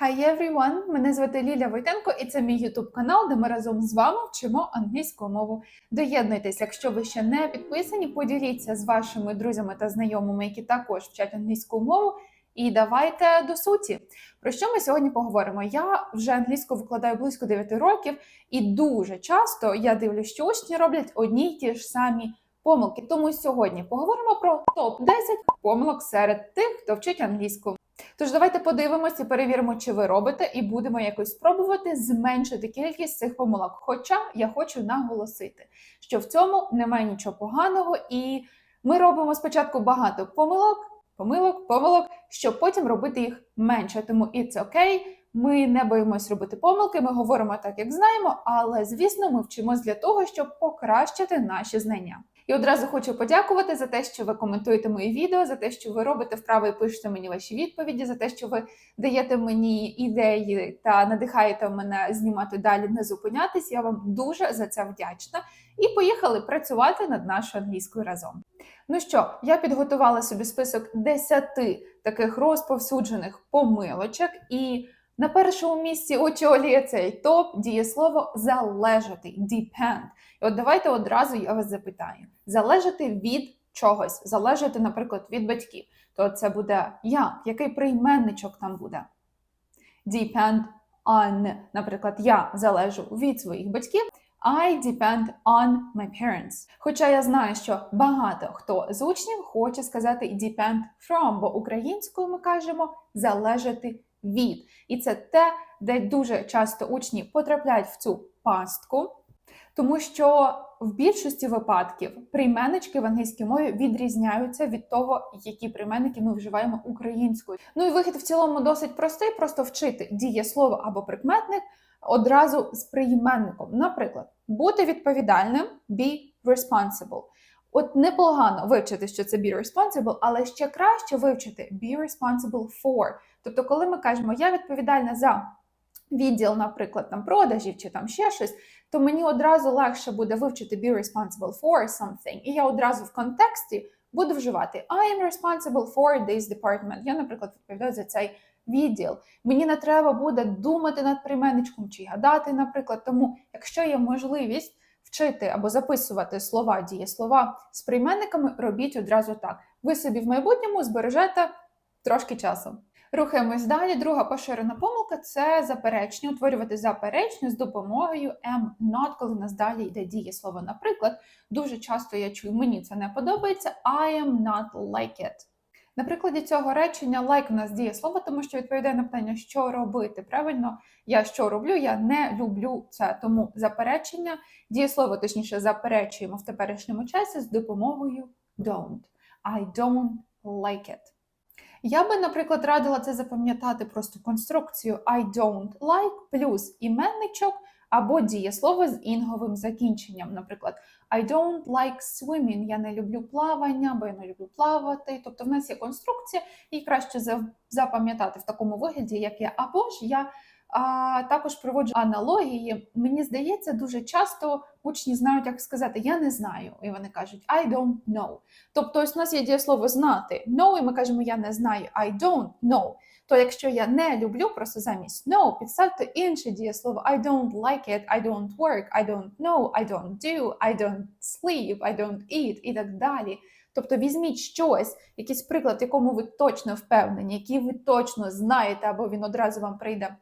Hi everyone! Мене звати Ліля Войтенко, і це мій YouTube канал, де ми разом з вами вчимо англійську мову. Доєднуйтесь, якщо ви ще не підписані, поділіться з вашими друзями та знайомими, які також вчать англійську мову. І давайте до суті. Про що ми сьогодні поговоримо? Я вже англійську викладаю близько 9 років, і дуже часто я дивлюсь, що учні роблять одні й ті ж самі помилки. Тому сьогодні поговоримо про топ 10 помилок серед тих, хто вчить англійську. Тож давайте подивимося перевіримо, чи ви робите, і будемо якось спробувати зменшити кількість цих помилок. Хоча я хочу наголосити, що в цьому немає нічого поганого, і ми робимо спочатку багато помилок, помилок, помилок, щоб потім робити їх менше. Тому it's окей. Ми не боїмось робити помилки, ми говоримо так, як знаємо, але звісно, ми вчимось для того, щоб покращити наші знання. І одразу хочу подякувати за те, що ви коментуєте мої відео, за те, що ви робите вправи і пишете мені ваші відповіді, за те, що ви даєте мені ідеї та надихаєте мене знімати далі, не зупинятись. Я вам дуже за це вдячна. І поїхали працювати над нашою англійською разом. Ну що, я підготувала собі список 10 таких розповсюджених помилочок і. На першому місці очолює цей топ дієслово залежати depend. І от давайте одразу я вас запитаю: залежати від чогось, залежати, наприклад, від батьків. То це буде як? Який прийменничок там буде? Depend on, наприклад, я залежу від своїх батьків. I depend on my parents. Хоча я знаю, що багато хто з учнів хоче сказати depend from, бо українською ми кажемо залежати від. І це те, де дуже часто учні потрапляють в цю пастку, тому що в більшості випадків прийменнички в англійській мові відрізняються від того, які прийменники ми вживаємо українською. Ну і вихід в цілому досить простий, просто вчити дієслово або прикметник одразу з прийменником. Наприклад, бути відповідальним be responsible. От непогано вивчити, що це be responsible, але ще краще вивчити be responsible for. Тобто, коли ми кажемо, я відповідальна за відділ, наприклад, там продажів чи там ще щось, то мені одразу легше буде вивчити be responsible for something. І я одразу в контексті буду вживати I am responsible for this department. Я, наприклад, відповідаю за цей відділ. Мені не треба буде думати над прийменничком чи гадати, наприклад. Тому, якщо є можливість вчити або записувати слова, дієслова з прийменниками, робіть одразу так. Ви собі в майбутньому збережете трошки часу. Рухаємось далі. Друга поширена помилка це заперечення, утворювати заперечення з допомогою am not, коли нас далі йде дієслово. Наприклад, дуже часто я чую, мені це не подобається, I am not like it. На прикладі цього речення like у нас дієслово, тому що відповідає на питання, що робити. Правильно, я що роблю, я не люблю це. Тому заперечення, дієслово, точніше, заперечуємо в теперішньому часі з допомогою don't. I don't like it. Я би, наприклад, радила це запам'ятати просто конструкцію I don't like плюс іменничок або дієслово з інговим закінченням. Наприклад, I don't like swimming, я не люблю плавання, бо я не люблю плавати. Тобто в нас є конструкція, і краще запам'ятати в такому вигляді, як я, або ж я. А також проводжу аналогії. Мені здається, дуже часто учні знають, як сказати Я не знаю. І вони кажуть I don't know. Тобто, ось у нас є дієслово знати know, і ми кажемо Я не знаю, I don't know. То якщо я не люблю, просто замість know, підставте інше дієслово I don't like it, I don't work, I don't know, I don't do, I don't sleep, I don't eat і так далі. Тобто візьміть щось, якийсь приклад, якому ви точно впевнені, який ви точно знаєте, або він одразу вам прийде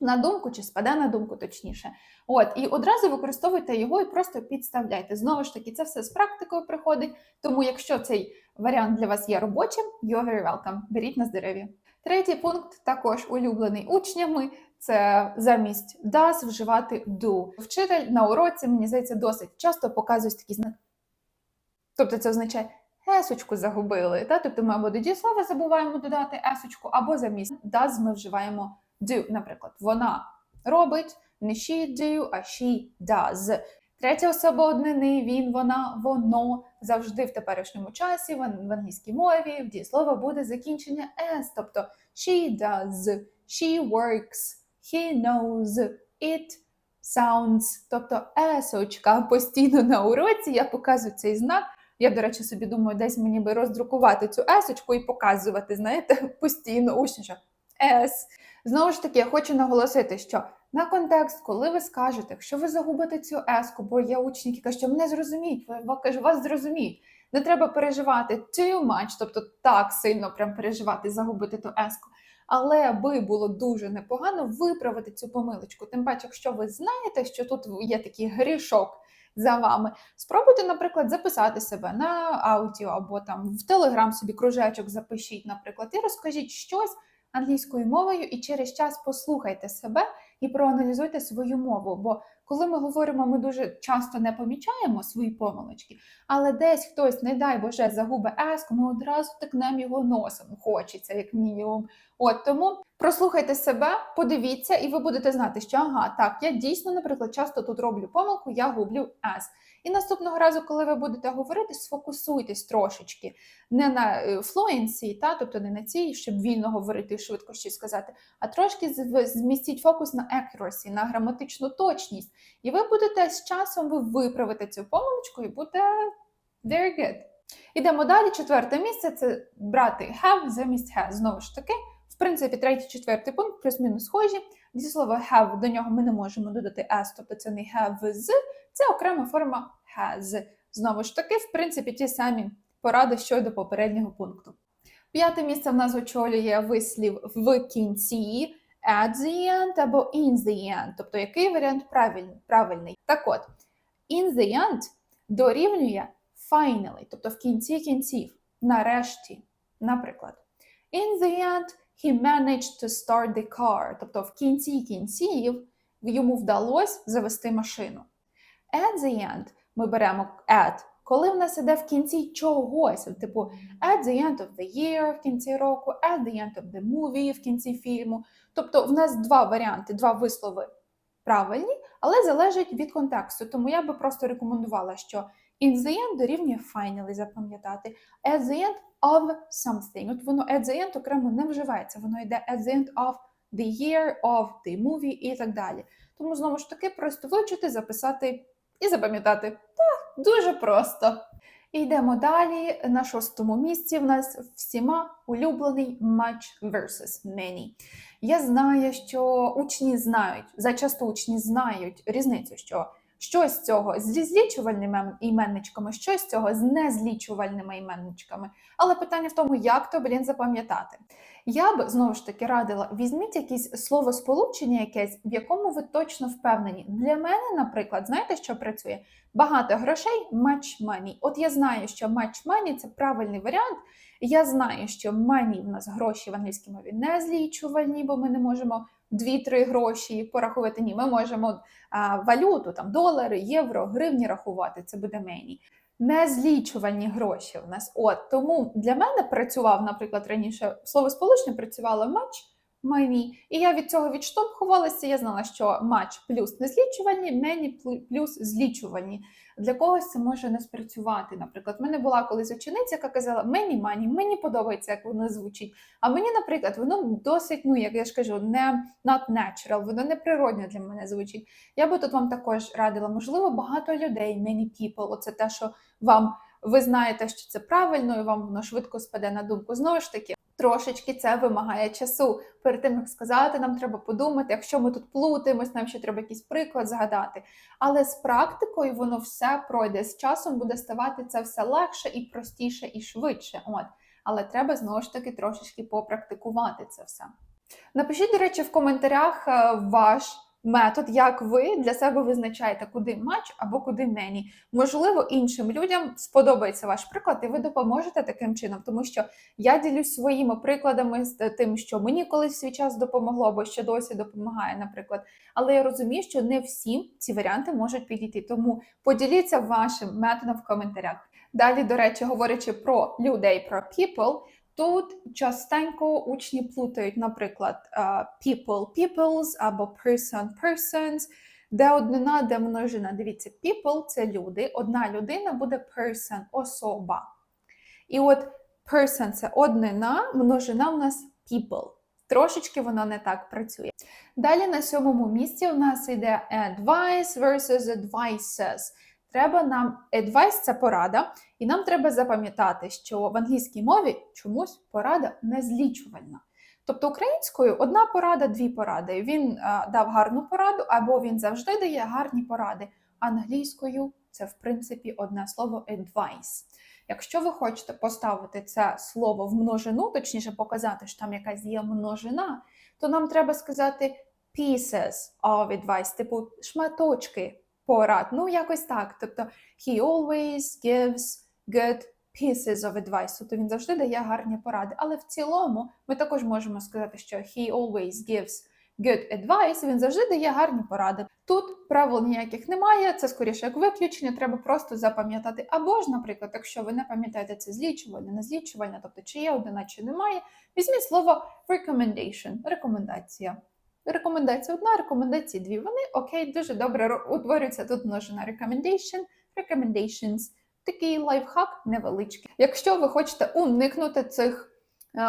на думку чи спаде на думку, точніше. От, і одразу використовуйте його і просто підставляйте. Знову ж таки, це все з практикою приходить. Тому, якщо цей варіант для вас є робочим, you're very welcome. Беріть на здоров'я. Третій пункт також улюблений учнями. Це замість does вживати do. Вчитель на уроці, мені здається, досить часто показує такі знаки. Тобто це означає есочку загубили. Та? Тобто ми або до дієслова забуваємо додати есочку, або замість does ми вживаємо do. Наприклад, вона робить не she do, а she does. Третя особа однини, він, вона, воно завжди в теперішньому часі, в англійській мові, в дієслова буде закінчення s, тобто she does, she works, he knows, it sounds, тобто есочка постійно на уроці, я показую цей знак. Я, до речі, собі думаю, десь мені би роздрукувати цю есочку і показувати, знаєте, постійно учня, що S. Знову ж таки, я хочу наголосити, що на контекст, коли ви скажете, якщо ви загубите цю еску, бо є учні, які кажуть, що мене зрозуміють, вас зрозуміють. Не треба переживати too much, тобто так сильно прям переживати, загубити ту еску. Але аби було дуже непогано виправити цю помилочку. Тим паче, якщо ви знаєте, що тут є такий грішок за вами, спробуйте, наприклад, записати себе на аудіо або там в Телеграм собі кружечок запишіть, наприклад, і розкажіть щось англійською мовою, і через час послухайте себе і проаналізуйте свою мову. Бо коли ми говоримо, ми дуже часто не помічаємо свої помилочки, але десь хтось, не дай Боже, загубить еску, ми одразу тикнемо його носом. Хочеться, як мінімум. От тому прослухайте себе, подивіться, і ви будете знати, що ага, так, я дійсно, наприклад, часто тут роблю помилку, я гублю ес. І наступного разу, коли ви будете говорити, сфокусуйтесь трошечки не на е, та тобто не на цій, щоб вільно говорити і швидко щось сказати, а трошки змістіть фокус на accuracy, на граматичну точність. І ви будете з часом ви виправите цю помилочку і буде very good. Ідемо далі. Четверте місце це брати have замість has. Знову ж таки, в принципі, третій, четвертий пункт плюс-мінус схожі. Зі слова have до нього ми не можемо додати s, тобто це не have з, це окрема форма has. Знову ж таки, в принципі, ті самі поради щодо попереднього пункту. П'яте місце в нас очолює вислів в кінці at the end або in the end, тобто який варіант правильний. Так от, in the end дорівнює finally, тобто в кінці кінців, нарешті. Наприклад, in the end he managed to start the car, тобто в кінці кінців йому вдалося завести машину. At the end ми беремо at, коли в нас іде в кінці чогось, типу at the end of the year в кінці року, at the end of the movie в кінці фільму. Тобто в нас два варіанти, два вислови правильні, але залежать від контексту. Тому я би просто рекомендувала, що in the end дорівнює finally запам'ятати. At the end of something. От воно at the end окремо не вживається, воно йде at the end of the year, of the movie і так далі. Тому знову ж таки просто вивчити, записати і запам'ятати. Так, дуже просто. Йдемо далі. На шостому місці в нас всіма улюблений match versus many. Я знаю, що учні знають, зачасту учні знають різницю, що щось з цього зі злічувальними іменничками, щось з цього з незлічувальними іменничками. Але питання в тому, як то, блін, запам'ятати. Я б знову ж таки радила, візьміть якесь словосполучення, якесь, в якому ви точно впевнені. Для мене, наприклад, знаєте, що працює? Багато грошей much money. От я знаю, що much money – це правильний варіант. Я знаю, що мені в нас гроші в англійській мові не злічувальні, бо ми не можемо 2-3 гроші порахувати. Ні, ми можемо а, валюту, там долари, євро, гривні рахувати. Це буде мені. Незлічувальні гроші в нас. От тому для мене працював, наприклад, раніше слово сполучне працювало much money, і я від цього відштовхувалася. Я знала, що much плюс незлічувальні, many плюс злічувальні. Для когось це може не спрацювати. Наприклад, в мене була колись учениця, яка казала many money, мені подобається, як воно звучить. А мені, наприклад, воно досить, ну як я ж кажу, не not natural, воно не природньо для мене звучить. Я би тут вам також радила, можливо, багато людей, many people, оце те, що вам ви знаєте, що це правильно, і вам воно швидко спаде на думку. Знову ж таки, трошечки це вимагає часу. Перед тим як сказати, нам треба подумати, якщо ми тут плутаємось, нам ще треба якийсь приклад згадати. Але з практикою воно все пройде. З часом буде ставати це все легше і простіше і швидше. От. Але треба знову ж таки трошечки попрактикувати це все. Напишіть, до речі, в коментарях е, ваш метод, як ви для себе визначаєте, куди матч або куди мені. Можливо, іншим людям сподобається ваш приклад, і ви допоможете таким чином, тому що я ділюсь своїми прикладами з тим, що мені колись свій час допомогло, або ще досі допомагає, наприклад. Але я розумію, що не всім ці варіанти можуть підійти. Тому поділіться вашим методом в коментарях. Далі, до речі, говорячи про людей, про people, Тут частенько учні плутають, наприклад, е, people peoples або person persons, де однина, де множина. Дивіться, people це люди, одна людина буде person, особа. І от person це однина, множина в нас people. Трошечки воно не так працює. Далі на сьомому місці у нас йде advice versus advices. Треба нам advice – це порада, і нам треба запам'ятати, що в англійській мові чомусь порада не злічувальна. Тобто українською одна порада, дві поради. Він е, дав гарну пораду, або він завжди дає гарні поради. Англійською це в принципі одне слово advice. Якщо ви хочете поставити це слово в множину, точніше показати, що там якась є множина, то нам треба сказати pieces of advice, типу шматочки порад. Ну, якось так. Тобто he always gives good pieces of advice, тобто він завжди дає гарні поради. Але в цілому ми також можемо сказати, що he always gives good advice, він завжди дає гарні поради. Тут правил ніяких немає, це скоріше як виключення, треба просто запам'ятати. Або ж, наприклад, якщо ви не пам'ятаєте це злічувальне, не злічувальне, тобто чи є однина, чи немає, візьміть слово recommendation, рекомендація. Рекомендація одна, рекомендації дві. Вони окей, дуже добре утворюються тут множина recommendation, recommendations. Такий лайфхак невеличкий. Якщо ви хочете уникнути цих е,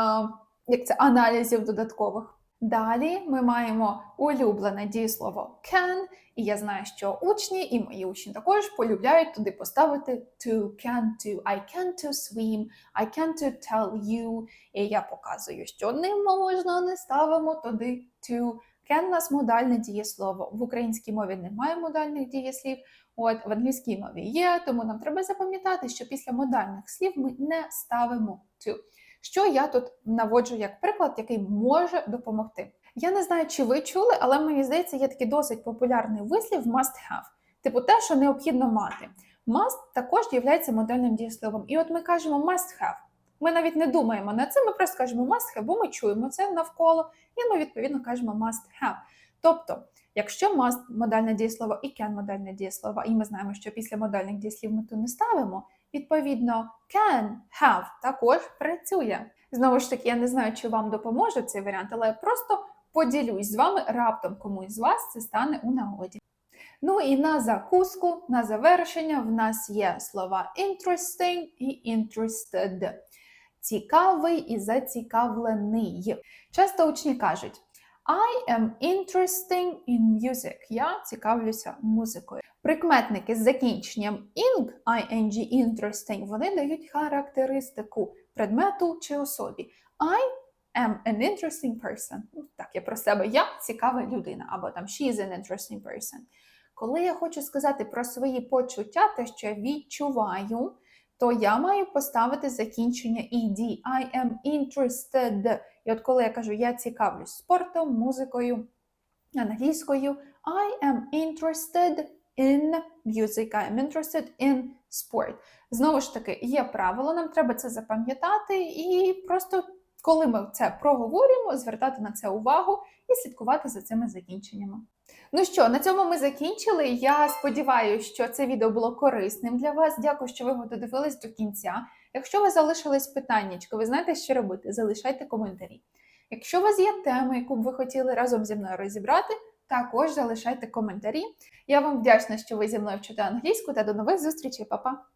як це, аналізів додаткових. Далі ми маємо улюблене дієслово can, і я знаю, що учні і мої учні також полюбляють туди поставити to, can to, I can to swim, I can to tell you. І я показую, що не можна, не ставимо туди to. Can у нас модальне дієслово. В українській мові немає модальних дієслів, от в англійській мові є, тому нам треба запам'ятати, що після модальних слів ми не ставимо to. Що я тут наводжу як приклад, який може допомогти. Я не знаю, чи ви чули, але мені здається, є такий досить популярний вислів must have. Типу те, що необхідно мати. Must також є модельним дієсловом. І от ми кажемо must have. Ми навіть не думаємо над цим, ми просто кажемо must have, бо ми чуємо це навколо, і ми відповідно кажемо must have. Тобто, якщо must модальне дієслово і can модальне дієслово, і ми знаємо, що після модальних дієслів ми тут не ставимо, відповідно can have також працює. Знову ж таки, я не знаю, чи вам допоможе цей варіант, але я просто поділюсь з вами раптом комусь з вас це стане у нагоді. Ну і на закуску, на завершення, в нас є слова interesting і interested. Цікавий і зацікавлений. Часто учні кажуть: I am interesting in music. Я цікавлюся музикою. Прикметники з закінченням ing, ing, interesting, вони дають характеристику предмету чи особі. I am an interesting person. Ну, Так, я про себе, я цікава людина, або там she is an interesting person. Коли я хочу сказати про свої почуття, те, що я відчуваю, то я маю поставити закінчення ed. I am interested. І от коли я кажу, я цікавлюсь спортом, музикою, англійською, I am interested in music, I am interested in sport. Знову ж таки, є правило, нам треба це запам'ятати і просто. Коли ми це проговорюємо, звертати на це увагу і слідкувати за цими закінченнями. Ну що, на цьому ми закінчили. Я сподіваюся, що це відео було корисним для вас. Дякую, що ви його додивились до кінця. Якщо вас залишились питання, ви знаєте, що робити, залишайте коментарі. Якщо у вас є тема, яку б ви хотіли разом зі мною розібрати, також залишайте коментарі. Я вам вдячна, що ви зі мною вчите англійську та до нових зустрічей, Па-па!